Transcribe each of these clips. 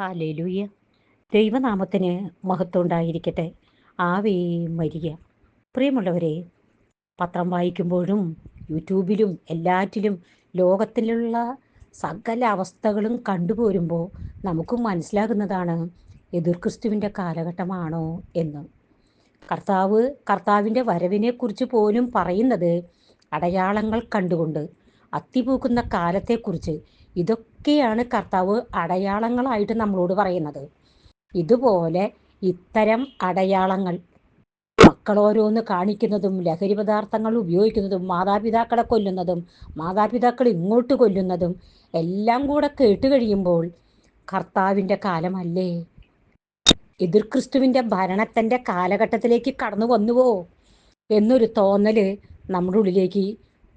Hallelujah. ദൈവനാമത്തിന് മഹത്വം ഉണ്ടായിരിക്കട്ടെ ആവേ മരിയ. പ്രിയമുള്ളവരെ പത്രം വായിക്കുമ്പോഴും യൂട്യൂബിലും എല്ലാറ്റിലും ലോകത്തിലുള്ള സകല അവസ്ഥകളും കണ്ടുപോരുമ്പോൾ നമുക്ക് മനസ്സിലാകുന്നതാണ് എതിർ ക്രിസ്തുവിന്റെ കാലഘട്ടമാണോ എന്ന്. കർത്താവ് കർത്താവിന്റെ വരവിനെക്കുറിച്ച് പോലും പറയുന്നത് അടയാളങ്ങൾ കണ്ടുകൊണ്ട് അത്തിപൂക്കുന്ന കാലത്തെക്കുറിച്ച് ഇതൊക്കെയാണ് കർത്താവ് അടയാളങ്ങളായിട്ട് നമ്മളോട് പറയുന്നത്. ഇതുപോലെ ഇത്തരം അടയാളങ്ങൾ മക്കൾ ഓരോന്ന് കാണിക്കുന്നതും ലഹരി പദാർത്ഥങ്ങൾ ഉപയോഗിക്കുന്നതും മാതാപിതാക്കളെ കൊല്ലുന്നതും മാതാപിതാക്കൾ ഇങ്ങോട്ട് കൊല്ലുന്നതും എല്ലാം കൂടെ കേട്ട് കഴിയുമ്പോൾ കർത്താവിന്റെ കാലമല്ലേ? എതിർ ക്രിസ്തുവിന്റെ ഭരണത്തിന്റെ കാലഘട്ടത്തിലേക്ക് കടന്നു വന്നുവോ? എന്നൊരു തോന്നൽ നമ്മുടെ ഉള്ളിലേക്ക്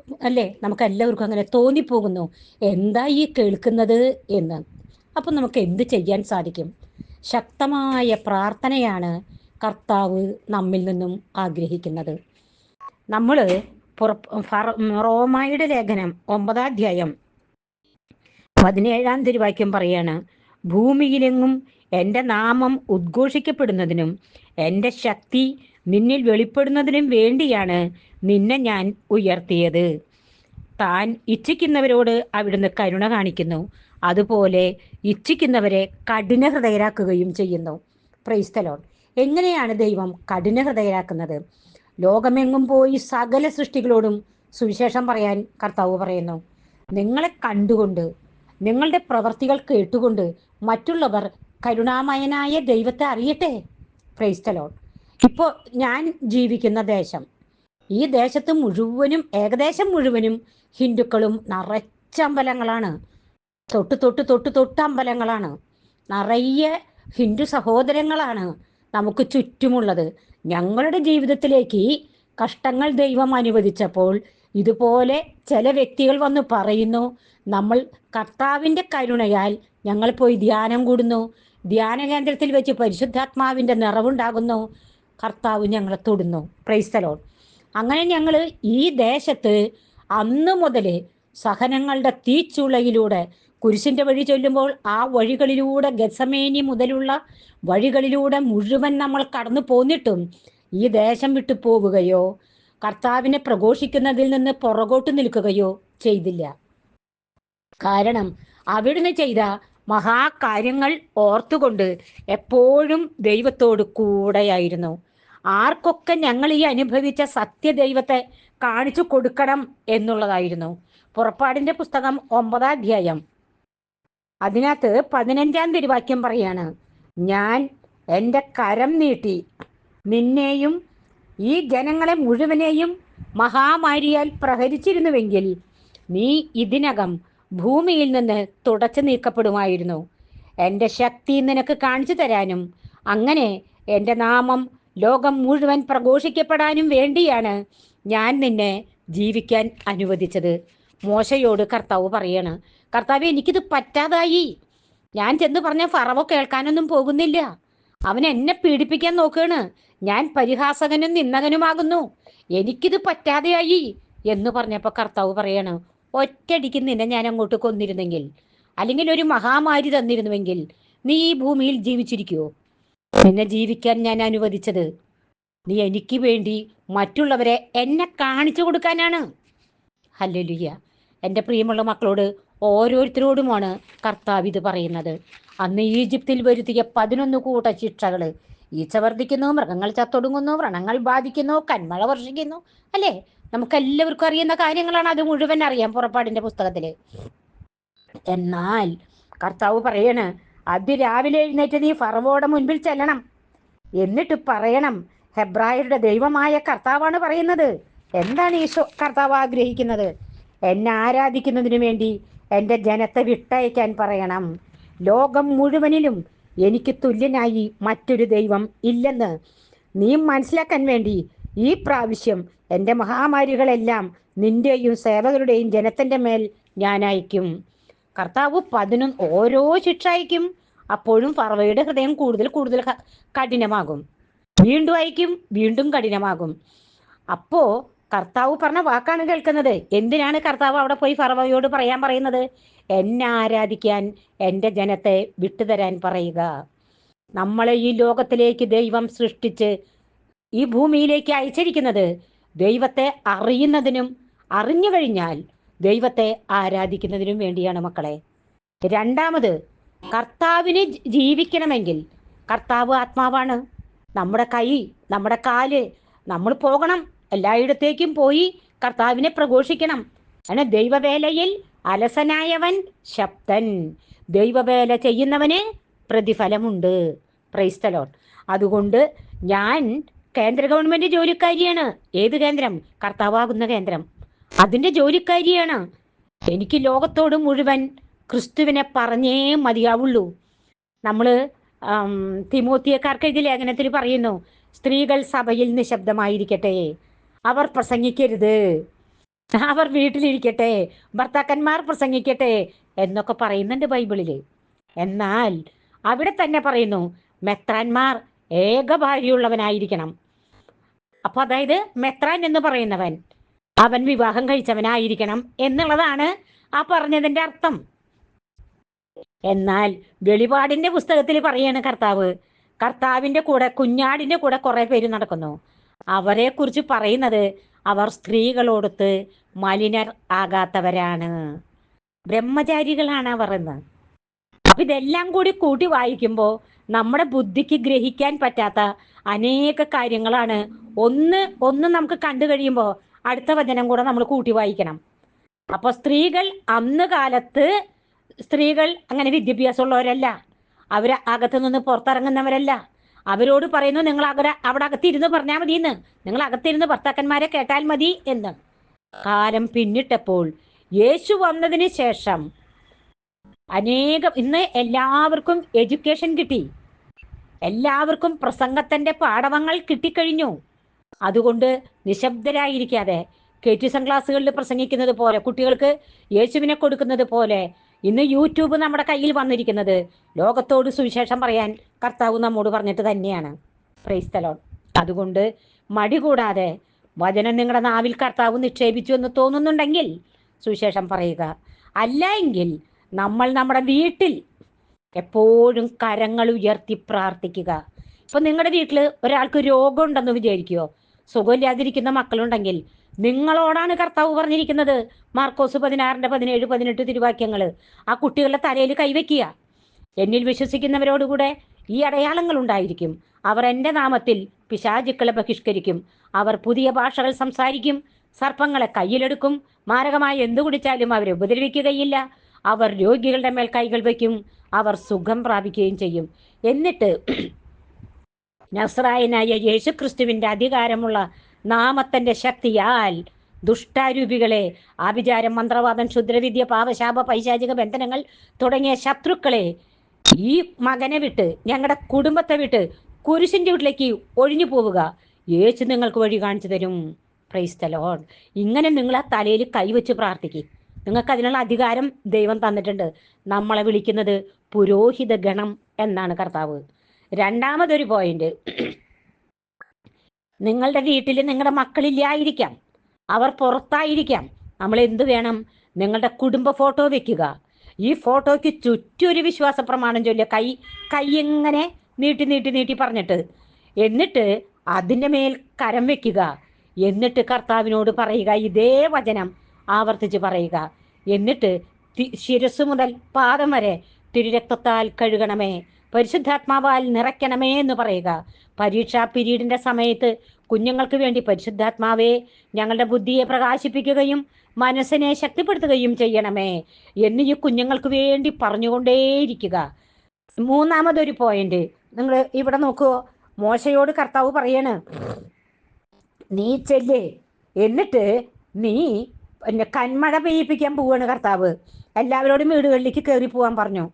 അല്ലേ? നമുക്ക് എല്ലാവർക്കും അങ്ങനെ തോന്നിപ്പോകുന്നു. എന്താ ഈ കേൾക്കുന്നത് എന്ന്. അപ്പം നമുക്ക് എന്ത് ചെയ്യാൻ സാധിക്കും? ശക്തമായ പ്രാർത്ഥനയാണ് കർത്താവ് നമ്മിൽ നിന്നും ആഗ്രഹിക്കുന്നത്. നമ്മൾ റോമായുടെ ലേഖനം ഒമ്പതാം അധ്യായം പതിനേഴാം തിരുവാക്യം പറയാണ് ഭൂമിയിലെങ്ങും എന്റെ നാമം ഉദ്ഘോഷിക്കപ്പെടുന്നതിനും എന്റെ ശക്തി നിന്നിൽ വെളിപ്പെടുന്നതിനും വേണ്ടിയാണ് നിന്നെ ഞാൻ ഉയർത്തിയത്. താൻ ഇച്ഛിക്കുന്നവരോട് അവിടുന്ന് കരുണ കാണിക്കുന്നു. അതുപോലെ ഇച്ഛിക്കുന്നവരെ കഠിന ഹൃദയരാക്കുകയും ചെയ്യുന്നു. പ്രൈസ്തലോൺ എങ്ങനെയാണ് ദൈവം കഠിന ഹൃദയരാക്കുന്നത്? ലോകമെങ്ങും പോയി സകല സൃഷ്ടികളോടും സുവിശേഷം പറയാൻ കർത്താവ് പറയുന്നു. നിങ്ങളെ കണ്ടുകൊണ്ട് നിങ്ങളുടെ പ്രവർത്തികൾ കേട്ടുകൊണ്ട് മറ്റുള്ളവർ കരുണാമയനായ ദൈവത്തെ അറിയട്ടെ? പ്രൈസ്തലോൺ ഇപ്പോൾ ഞാൻ ജീവിക്കുന്ന ദേശം ഈ ദേശത്ത് മുഴുവനും ഏകദേശം മുഴുവനും ഹിന്ദുക്കളും നിറച്ച അമ്പലങ്ങളാണ്. തൊട്ട് തൊട്ട് തൊട്ട് തൊട്ട് അമ്പലങ്ങളാണ്. നിറയെ ഹിന്ദു സഹോദരങ്ങളാണ് നമുക്ക് ചുറ്റുമുള്ളത്. ഞങ്ങളുടെ ജീവിതത്തിലേക്ക് കഷ്ടങ്ങൾ ദൈവം അനുവദിച്ചപ്പോൾ ഇതുപോലെ ചില വ്യക്തികൾ വന്ന് പറയുന്നു നമ്മൾ കർത്താവിന്റെ കരുണയാൽ ഞങ്ങൾ പോയി ധ്യാനം കൂടുന്നു. ധ്യാന കേന്ദ്രത്തിൽ വെച്ച് പരിശുദ്ധാത്മാവിന്റെ നിറവുണ്ടാകുന്നു. കർത്താവ് ഞങ്ങളെ തൊടുന്നു. പ്രൈസ്തലോൺ അങ്ങനെ ഞങ്ങൾ ഈ ദേശത്ത് അന്ന് മുതൽ സഹനങ്ങളുടെ തീച്ചുളയിലൂടെ കുരിശിന്റെ വഴി ചൊല്ലുമ്പോൾ ആ വഴികളിലൂടെ ഗസമേനി മുതലുള്ള വഴികളിലൂടെ മുഴുവൻ നമ്മൾ കടന്നു പോന്നിട്ടും ഈ ദേശം വിട്ടു പോവുകയോ കർത്താവിനെ പ്രഘോഷിക്കുന്നതിൽ നിന്ന് പുറകോട്ട് നിൽക്കുകയോ ചെയ്തില്ല. കാരണം അവിടുന്ന് ചെയ്ത മഹാകാര്യങ്ങൾ ഓർത്തുകൊണ്ട് എപ്പോഴും ദൈവത്തോട് കൂടെയായിരുന്നു. ആർക്കൊക്കെ ഞങ്ങൾ ഈ അനുഭവിച്ച സത്യദൈവത്തെ കാണിച്ചു കൊടുക്കണം എന്നുള്ളതായിരുന്നു. പുറപ്പാടിന്റെ പുസ്തകം ഒമ്പതാം അധ്യായം. അതിനകത്ത് പതിനഞ്ചാം തിരുവാക്യം പറയാണ് ഞാൻ എന്റെ കരം നീട്ടി നിന്നെയും ഈ ജനങ്ങളെ മുഴുവനെയും മഹാമാരിയാൽ പ്രഹരിച്ചിരുന്നുവെങ്കിൽ നീ ഇതിനകം ഭൂമിയിൽ നിന്ന് തുടച്ചു നീക്കപ്പെടുമായിരുന്നു. എന്റെ ശക്തി നിനക്ക് കാണിച്ചു തരാനും അങ്ങനെ എന്റെ നാമം ലോകം മുഴുവൻ പ്രഘോഷിക്കപ്പെടാനും വേണ്ടിയാണ് ഞാൻ നിന്നെ ജീവിക്കാൻ അനുവദിച്ചത്. മോശയോട് കർത്താവ് പറയാണ് കർത്താവ് എനിക്കിത് പറ്റാതായി. ഞാൻ ചെന്ന് പറഞ്ഞ ഫറവോ കേൾക്കാനൊന്നും പോകുന്നില്ല. അവൻ എന്നെ പീഡിപ്പിക്കാൻ നോക്കുകയാണ് ഞാൻ പരിഹാസകനും നിന്നകനുമാകുന്നു എനിക്കിത് പറ്റാതെയായി. എന്ന് പറഞ്ഞപ്പോൾ കർത്താവ് പറയാണ് ഒറ്റയടിക്ക് നിന്നെ ഞാൻ അങ്ങോട്ട് കൊന്നിരുന്നെങ്കിൽ അല്ലെങ്കിൽ ഒരു മഹാമാരി തന്നിരുന്നുവെങ്കിൽ നീ ഈ ഭൂമിയിൽ ജീവിച്ചിരിക്കുവോ? നിന്നെ ജീവിക്കാൻ ഞാൻ അനുവദിച്ചത്. നീ എനിക്ക് വേണ്ടി മറ്റുള്ളവരെ എന്നെ കാണിച്ചു കൊടുക്കാനാണ്. ഹല്ലേലൂയ എന്റെ പ്രിയമുള്ള മക്കളോട് ഓരോരുത്തരോടുമാണ് കർത്താവ് ഇത് പറയുന്നത്. അന്ന് ഈജിപ്തിൽ വരുത്തിയ പതിനൊന്ന് കൂട്ട ശിക്ഷകൾ ഈച്ച വർദ്ധിക്കുന്നു മൃഗങ്ങൾ ചത്തൊടുങ്ങുന്നു വ്രണങ്ങൾ ബാധിക്കുന്നു കന്മഴ വർഷിക്കുന്നു. അല്ലേ? നമുക്കെല്ലാവർക്കും അറിയുന്ന കാര്യങ്ങളാണ് അത് മുഴുവൻ അറിയാം പുറപ്പാടിന്റെ പുസ്തകത്തിൽ. എന്നാൽ കർത്താവ് പറയണ് അതിരാവിലെ എഴുന്നേറ്റ് നീ ഫറവോടെ മുൻപിൽ ചെല്ലണം. എന്നിട്ട് പറയണം ഹെബ്രായരുടെ ദൈവമായ കർത്താവാണ് പറയുന്നത്. എന്താണ് ഈശോ കർത്താവ് ആഗ്രഹിക്കുന്നത്? എന്നെ ആരാധിക്കുന്നതിനു വേണ്ടി എന്റെ ജനത്തെ വിട്ടയക്കാൻ പറയണം. ലോകം മുഴുവനിലും എനിക്ക് തുല്യനായി മറ്റൊരു ദൈവം ഇല്ലെന്ന് നീ മനസ്സിലാക്കാൻ വേണ്ടി ഈ പ്രാവശ്യം എന്റെ മഹാമാരികളെല്ലാം നിന്റെയും സേവകരുടെയും ജനത്തിന്റെ മേൽ ഞാൻ അയക്കും. കർത്താവ് പതിനൊന്ന് ഓരോ ശിക്ഷ അയക്കും. അപ്പോഴും ഫറവയുടെ ഹൃദയം കൂടുതൽ കൂടുതൽ കഠിനമാകും. വീണ്ടും അയക്കും വീണ്ടും കഠിനമാകും. അപ്പോ കർത്താവ് പറഞ്ഞ വാക്കാണ് കേൾക്കുന്നത്. എന്തിനാണ് കർത്താവ് അവിടെ പോയി ഫറവയോട് പറയാൻ പറയുന്നത്? എന്നെ ആരാധിക്കാൻ എന്റെ ജനത്തെ വിട്ടുതരാൻ പറയുക. നമ്മളെ ഈ ലോകത്തിലേക്ക് ദൈവം സൃഷ്ടിച്ച് ഈ ഭൂമിയിലേക്ക് അയച്ചിരിക്കുന്നത് ദൈവത്തെ അറിയുന്നതിനും അറിഞ്ഞു കഴിഞ്ഞാൽ ദൈവത്തെ ആരാധിക്കുന്നതിനും വേണ്ടിയാണ് മക്കളെ. രണ്ടാമത് കർത്താവിന് ജീവിക്കണമെങ്കിൽ കർത്താവ് ആത്മാവാണ്. നമ്മുടെ കൈ നമ്മുടെ കാൽ നമ്മൾ പോകണം. എല്ലായിടത്തേക്കും പോയി കർത്താവിനെ പ്രഘോഷിക്കണം. അങ്ങനെ ദൈവവേലയിൽ അലസനായവൻ ശബ്ദൻ. ദൈവവേല ചെയ്യുന്നവന് പ്രതിഫലമുണ്ട്. പ്രൈസ്തലോൺ അതുകൊണ്ട് ഞാൻ കേന്ദ്ര ഗവൺമെന്റ് ജോലിക്കാരിയാണ്. ഏത് കേന്ദ്രം? കർത്താവാകുന്ന കേന്ദ്രം. അതിന്റെ ജോലിക്കാരിയാണ്. എനിക്ക് ലോകത്തോട് മുഴുവൻ ക്രിസ്തുവിനെ പറഞ്ഞേ മതിയാവുള്ളൂ. നമ്മൾ തിമോത്തിയക്കാർക്ക് ഇതിൽ ലേഖനത്തിൽ പറയുന്നു സ്ത്രീകൾ സഭയിൽ നിശബ്ദമായിരിക്കട്ടെ. അവർ പ്രസംഗിക്കരുത്. അവർ വീട്ടിലിരിക്കട്ടെ. ഭർത്താക്കന്മാർ പ്രസംഗിക്കട്ടെ. എന്നൊക്കെ പറയുന്നുണ്ട് ബൈബിളിൽ എന്നാൽ അവിടെ തന്നെ പറയുന്നു മെത്രാന്മാർ ഏക ഭാര്യയുള്ളവനായിരിക്കണം അപ്പൊ അതായത് മെത്രാൻ എന്ന് പറയുന്നവൻ. അവൻ വിവാഹം കഴിച്ചവനായിരിക്കണം എന്നുള്ളതാണ് ആ പറഞ്ഞതിന്റെ അർത്ഥം. എന്നാൽ വെളിപാടിന്റെ പുസ്തകത്തിൽ പറയാണ് കർത്താവ് കർത്താവിന്റെ കൂടെ കുഞ്ഞാടിന്റെ കൂടെ കുറെ പേര് നടക്കുന്നു. അവരെ കുറിച്ച് പറയുന്നത് അവർ സ്ത്രീകളോടൊത്ത് മലിനർ ആകാത്തവരാണ്. ബ്രഹ്മചാരികളാണ് അവർ എന്ന്. അപ്പൊ ഇതെല്ലാം കൂടി കൂട്ടി വായിക്കുമ്പോൾ നമ്മുടെ ബുദ്ധിക്ക് ഗ്രഹിക്കാൻ പറ്റാത്ത അനേക കാര്യങ്ങളാണ്. ഒന്ന് ഒന്ന് നമുക്ക് കണ്ടു കഴിയുമ്പോൾ അടുത്ത വചനം കൂടെ നമ്മൾ കൂട്ടി വായിക്കണം. അപ്പൊ സ്ത്രീകൾ അന്ന് കാലത്ത് സ്ത്രീകൾ അങ്ങനെ വിദ്യാഭ്യാസമുള്ളവരല്ല. അവർ അകത്തു നിന്ന് പുറത്തിറങ്ങുന്നവരല്ല. അവരോട് പറയുന്നു നിങ്ങൾ അകര അവിടെ അകത്തിരുന്ന് പറഞ്ഞാൽ മതി എന്ന് നിങ്ങൾ അകത്തിരുന്ന് ഭർത്താക്കന്മാരെ കേട്ടാൽ മതി എന്ന്. കാലം പിന്നിട്ടപ്പോൾ യേശു വന്നതിന് ശേഷം അനേകം ഇന്ന് എല്ലാവർക്കും എഡ്യൂക്കേഷൻ കിട്ടി. എല്ലാവർക്കും പ്രസംഗത്തിന്റെ പാഠവങ്ങൾ കിട്ടിക്കഴിഞ്ഞു. അതുകൊണ്ട് നിശബ്ദരായിരിക്കാതെ കെ ടി എം ക്ലാസ്സുകളിൽ പ്രസംഗിക്കുന്നത് പോലെ കുട്ടികൾക്ക് യേശുവിനെ കൊടുക്കുന്നത് പോലെ ഇന്ന് യൂട്യൂബ് നമ്മുടെ കയ്യിൽ വന്നിരിക്കുന്നത്. ലോകത്തോട് സുവിശേഷം പറയാൻ കർത്താവ് നമ്മോട് പറഞ്ഞിട്ട് തന്നെയാണ്. പ്രൈസ്തലോൺ അതുകൊണ്ട് മടി കൂടാതെ വചനം നിങ്ങളുടെ നാവിൽ കർത്താവ് നിക്ഷേപിച്ചു എന്ന് തോന്നുന്നുണ്ടെങ്കിൽ സുവിശേഷം പറയുക. അല്ല എങ്കിൽ നമ്മൾ നമ്മുടെ വീട്ടിൽ എപ്പോഴും കരങ്ങൾ ഉയർത്തി പ്രാർത്ഥിക്കുക. ഇപ്പൊ നിങ്ങളുടെ വീട്ടിൽ ഒരാൾക്ക് രോഗം ഉണ്ടെന്ന് വിചാരിക്കുമോ സുഖമില്ലാതിരിക്കുന്ന മക്കളുണ്ടെങ്കിൽ നിങ്ങളോടാണ് കർത്താവ് പറഞ്ഞിരിക്കുന്നത്. മാർക്കോസ് പതിനാറിന്റെ പതിനേഴ് പതിനെട്ട് തിരുവാക്യങ്ങൾ ആ കുട്ടികളുടെ തലയിൽ കൈവയ്ക്കുക. എന്നിൽ വിശ്വസിക്കുന്നവരോടുകൂടെ ഈ അടയാളങ്ങൾ ഉണ്ടായിരിക്കും. അവർ എന്റെ നാമത്തിൽ പിശാചുക്കളെ ബഹിഷ്കരിക്കും. അവർ പുതിയ ഭാഷകൾ സംസാരിക്കും. സർപ്പങ്ങളെ കയ്യിലെടുക്കും. മാരകമായി എന്തു കുടിച്ചാലും അവരെ ഉപദ്രവിക്കുകയില്ല. അവർ രോഗികളുടെ മേൽ കൈകൾ വയ്ക്കും. അവർ സുഖം പ്രാപിക്കുകയും ചെയ്യും. എന്നിട്ട് നസ്രായനായ യേശുക്രിസ്തുവിന്റെ അധികാരമുള്ള നാമത്തിന്റെ ശക്തിയാൽ ദുഷ്ടാരൂപികളെ ആഭിചാരം മന്ത്രവാദം ക്ഷുദ്രവിദ്യ പാപശാപ പൈശാചിക ബന്ധനങ്ങൾ തുടങ്ങിയ ശത്രുക്കളെ ഈ മകനെ വിട്ട് ഞങ്ങളുടെ കുടുംബത്തെ വിട്ട് കുരിശിന്റെ വീട്ടിലേക്ക് ഒഴിഞ്ഞു പോവുക. യേശു നിങ്ങൾക്ക് വഴി കാണിച്ചു തരും. പ്രൈസ് ലോർഡ് ഇങ്ങനെ നിങ്ങൾ ആ തലയിൽ കൈവച്ച് പ്രാർത്ഥിക്കും. നിങ്ങൾക്ക് അതിനുള്ള അധികാരം ദൈവം തന്നിട്ടുണ്ട്. നമ്മളെ വിളിക്കുന്നത് പുരോഹിത ഗണം എന്നാണ് കർത്താവ്. രണ്ടാമതൊരു പോയിന്റ് നിങ്ങളുടെ വീട്ടിൽ നിങ്ങളുടെ മക്കളില്ലായിരിക്കാം. അവർ പുറത്തായിരിക്കാം. നമ്മൾ എന്ത് വേണം? നിങ്ങളുടെ കുടുംബ ഫോട്ടോ വെക്കുക. ഈ ഫോട്ടോയ്ക്ക് ചുറ്റും ഒരു വിശ്വാസ പ്രമാണം ചൊല്ലുക. കൈ കൈ ഇങ്ങനെ നീട്ടി നീട്ടി നീട്ടി പറഞ്ഞിട്ട്. എന്നിട്ട് അതിന്റെ മേൽ കരം വെക്കുക. എന്നിട്ട് കർത്താവിനോട് പറയുക. ഇതേ വചനം ആവർത്തിച്ച് പറയുക. എന്നിട്ട് ശിരസ് മുതൽ പാദം വരെ തിരുരക്തത്താൽ കഴുകണമേ. പരിശുദ്ധാത്മാവാൽ നിറയ്ക്കണമേ എന്ന് പറയുക. പരീക്ഷാ പിരീഡിന്റെ സമയത്ത് കുഞ്ഞുങ്ങൾക്ക് വേണ്ടി പരിശുദ്ധാത്മാവെ ഞങ്ങളുടെ ബുദ്ധിയെ പ്രകാശിപ്പിക്കുകയും മനസ്സിനെ ശക്തിപ്പെടുത്തുകയും ചെയ്യണമേ എന്ന് ഈ കുഞ്ഞുങ്ങൾക്ക് വേണ്ടി പറഞ്ഞുകൊണ്ടേയിരിക്കുക. മൂന്നാമതൊരു പോയിന്റ് നിങ്ങൾ ഇവിടെ നോക്കുവോ മോശയോട് കർത്താവ് പറയാണ് നീ ചെല്ലേ. എന്നിട്ട് നീ പിന്നെ കന്മഴ പെയ്യിപ്പിക്കാൻ പോവാണ് കർത്താവ്. എല്ലാവരോടും വീടുകളിലേക്ക് കയറി പോവാൻ പറഞ്ഞു.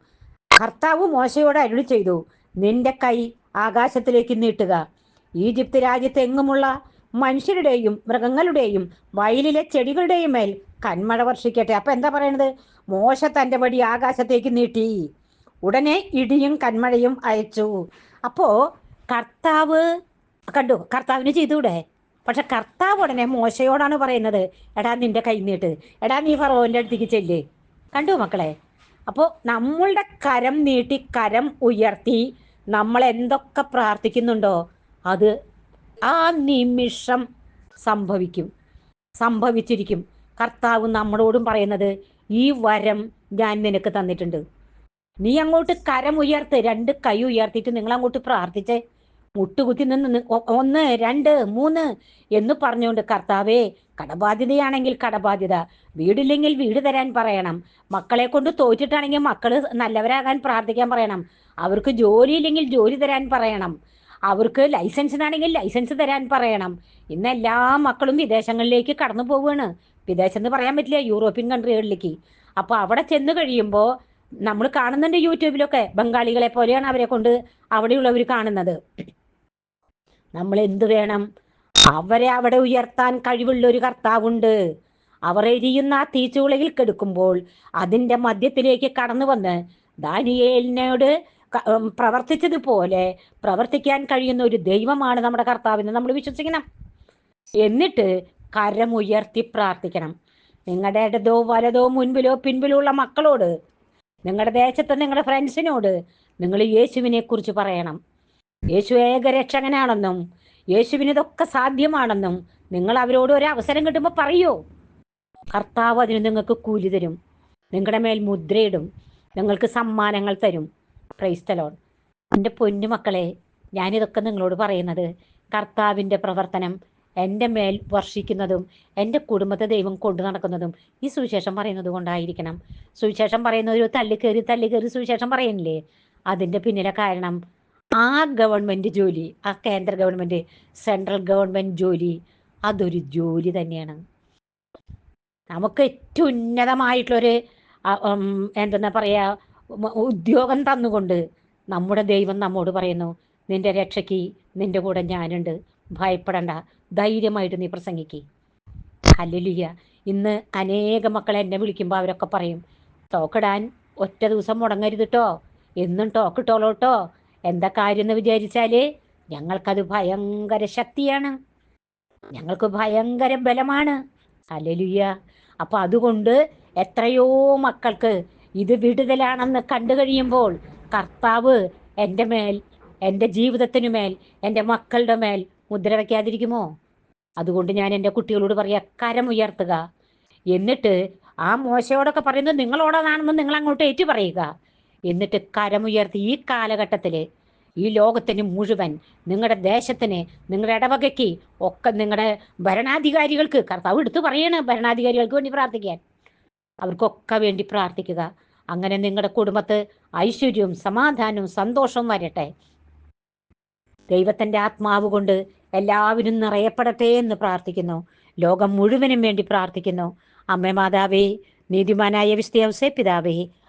കർത്താവ് മോശയോട് അരുളി ചെയ്തു നിന്റെ കൈ ആകാശത്തിലേക്ക് നീട്ടുക. ഈജിപ്ത് രാജ്യത്തെങ്ങുമുള്ള മനുഷ്യരുടെയും മൃഗങ്ങളുടെയും വയലിലെ ചെടികളുടെയും മേൽ കന്മഴ വർഷിക്കട്ടെ. അപ്പൊ എന്താ പറയണത്? മോശ തന്റെ വടി ആകാശത്തേക്ക് നീട്ടി. ഉടനെ ഇടിയും കന്മഴയും അയച്ചു. അപ്പോ കർത്താവ് കണ്ടു കർത്താവിന് ചെയ്തൂടെ പക്ഷെ കർത്താവ് ഉടനെ മോശയോടാണ് പറയുന്നത് എടാ നിന്റെ കൈ നീട്ട്. എടാ നീ ഫറോന്റെ അടുത്തേക്ക് ചെല്ലേ. കണ്ടു മക്കളെ? അപ്പോൾ നമ്മളുടെ കരം നീട്ടി കരം ഉയർത്തി നമ്മൾ എന്തൊക്കെ പ്രാർത്ഥിക്കുന്നുണ്ടോ അത് ആ നിമിഷം സംഭവിക്കും സംഭവിച്ചിരിക്കും. കർത്താവ് നമ്മളോടും പറയുന്നത് ഈ വരം ഞാൻ നിനക്ക് തന്നിട്ടുണ്ട്. നീ അങ്ങോട്ട് കരം ഉയർത്ത് രണ്ട് കൈ ഉയർത്തിയിട്ട് നിങ്ങൾ അങ്ങോട്ട് പ്രാർത്ഥിച്ചേ. മുട്ടുകുത്തി നിന്ന് ഒന്ന് രണ്ട് മൂന്ന് എന്ന് പറഞ്ഞുകൊണ്ട് കർത്താവേ കടബാധ്യതയാണെങ്കിൽ കടബാധ്യത. വീടില്ലെങ്കിൽ വീട് തരാൻ പറയണം. മക്കളെ കൊണ്ട് തോറ്റിട്ടാണെങ്കിൽ മക്കൾ നല്ലവരാകാൻ പ്രാർത്ഥിക്കാൻ പറയണം. അവർക്ക് ജോലി ഇല്ലെങ്കിൽ ജോലി തരാൻ പറയണം. അവർക്ക് ലൈസൻസിനാണെങ്കിൽ ലൈസൻസ് തരാൻ പറയണം. ഇന്ന് എല്ലാ മക്കളും വിദേശങ്ങളിലേക്ക് കടന്നു പോവുകയാണ് വിദേശം എന്ന് പറയാൻ പറ്റില്ല യൂറോപ്യൻ കൺട്രികളിലേക്ക്. അപ്പോൾ അവിടെ ചെന്ന് കഴിയുമ്പോൾ നമ്മൾ കാണുന്നുണ്ട് യൂട്യൂബിലൊക്കെ ബംഗാളികളെ പോലെയാണ് അവരെ കൊണ്ട് അവിടെയുള്ളവർ കാണുന്നത്. നമ്മൾ എന്ത് വേണം? അവരെ അവിടെ ഉയർത്താൻ കഴിവുള്ള ഒരു കർത്താവുണ്ട്. അവർ എരിയുന്ന ആ തീച്ചുളയിൽ കെടുക്കുമ്പോൾ അതിന്റെ മധ്യത്തിലേക്ക് കടന്നു വന്ന് ദാനിയേലിനോട് പ്രവർത്തിച്ചതുപോലെ പ്രവർത്തിക്കാൻ കഴിയുന്ന ഒരു ദൈവമാണ് നമ്മുടെ കർത്താവിനെ നമ്മൾ വിശ്വസിക്കണം. എന്നിട്ട് കരമുയർത്തി പ്രാർത്ഥിക്കണം. നിങ്ങളുടെ ഇടതോ വലതോ മുൻപിലോ പിൻപിലോ ഉള്ള മക്കളോട് നിങ്ങളുടെ ദേശത്തെ നിങ്ങളുടെ ഫ്രണ്ട്സിനോട് നിങ്ങൾ യേശുവിനെ കുറിച്ച് പറയണം. യേശു ഏകരക്ഷകനാണെന്നും യേശുവിന് ഇതൊക്കെ സാധ്യമാണെന്നും നിങ്ങൾ അവരോട് ഒരു അവസരം കിട്ടുമ്പോൾ പറയൂ. കർത്താവ് അതിന് നിങ്ങൾക്ക് കൂലി തരും. നിങ്ങളുടെ മേൽ മുദ്രയിടും. നിങ്ങൾക്ക് സമ്മാനങ്ങൾ തരും. ക്രൈസ്തലോൺ എന്റെ പൊന്നു മക്കളെ ഞാനിതൊക്കെ നിങ്ങളോട് പറയുന്നത് കർത്താവിന്റെ പ്രവർത്തനം എന്റെ മേൽ വർഷിക്കുന്നതും എന്റെ കുടുംബത്തെ ദൈവം കൊണ്ടു നടക്കുന്നതും ഈ സുവിശേഷം പറയുന്നത് കൊണ്ടായിരിക്കണം. സുവിശേഷം പറയുന്ന ഒരു തള്ളിക്കേറി തള്ളിക്കേറി സുവിശേഷം പറയുന്നില്ലേ അതിന്റെ പിന്നിലെ കാരണം ആ ഗവൺമെന്റ് ജോലി ആ കേന്ദ്ര ഗവൺമെന്റ് സെൻട്രൽ ഗവൺമെന്റ് ജോലി അതൊരു ജോലി തന്നെയാണ്. നമുക്ക് ഏറ്റവും ഉന്നതമായിട്ടുള്ളൊരു എന്തെന്നാ പറയാ ഉദ്യോഗം തന്നുകൊണ്ട് നമ്മുടെ ദൈവം നമ്മോട് പറയുന്നു നിന്റെ രക്ഷയ്ക്ക് നിന്റെ കൂടെ ഞാനുണ്ട്. ഭയപ്പെടണ്ട. ധൈര്യമായിട്ട് നീ പ്രസംഗിക്ക്. ഹല്ലുലിയ ഇന്ന് അനേക മക്കൾ എന്നെ വിളിക്കുമ്പോൾ അവരൊക്കെ പറയും ടോക്കിടാൻ ഒറ്റ ദിവസം മുടങ്ങരുത് കേട്ടോ എന്നും ടോക്കിട്ടോളൂ കേട്ടോ എന്താ കാര്യം എന്ന് വിചാരിച്ചാൽ ഞങ്ങൾക്കത് ഭയങ്കര ശക്തിയാണ്. ഞങ്ങൾക്ക് ഭയങ്കര ബലമാണ്. അലലുയ്യ അപ്പൊ അതുകൊണ്ട് എത്രയോ മക്കൾക്ക് ഇത് വിടുതലാണെന്ന് കണ്ടു കഴിയുമ്പോൾ കർത്താവ് എന്റെ മേൽ എന്റെ ജീവിതത്തിനു മേൽ എന്റെ മക്കളുടെ മേൽ മുദ്ര വയ്ക്കാതിരിക്കുമോ അതുകൊണ്ട് ഞാൻ എന്റെ കുട്ടികളോട് പറയാ കരമുയർത്തുക എന്നിട്ട് ആ മോശയോടൊക്കെ പറയുന്നത് നിങ്ങളോടതാണെന്ന് നിങ്ങൾ അങ്ങോട്ട് ഏറ്റു പറയുക എന്നിട്ട് കരമുയർത്തി ഈ കാലഘട്ടത്തിൽ ഈ ലോകത്തിന് മുഴുവൻ നിങ്ങളുടെ ദേശത്തിന് നിങ്ങളുടെ ഇടവകയ്ക്ക് ഒക്കെ നിങ്ങളുടെ ഭരണാധികാരികൾക്ക് കർത്താവ് എടുത്തു പറയണ ഭരണാധികാരികൾക്ക് വേണ്ടി പ്രാർത്ഥിക്കാൻ. അവർക്കൊക്കെ വേണ്ടി പ്രാർത്ഥിക്കുക. അങ്ങനെ നിങ്ങളുടെ കുടുംബത്ത് ഐശ്വര്യവും സമാധാനവും സന്തോഷവും വരട്ടെ. ദൈവത്തിന്റെ ആത്മാവ് കൊണ്ട് എല്ലാവരും നിറയപ്പെടട്ടെ എന്ന് പ്രാർത്ഥിക്കുന്നു. ലോകം മുഴുവനും വേണ്ടി പ്രാർത്ഥിക്കുന്നു. അമ്മ മാതാവേ നീതിമാനായ വിസ്തയവസേ പിതാവേ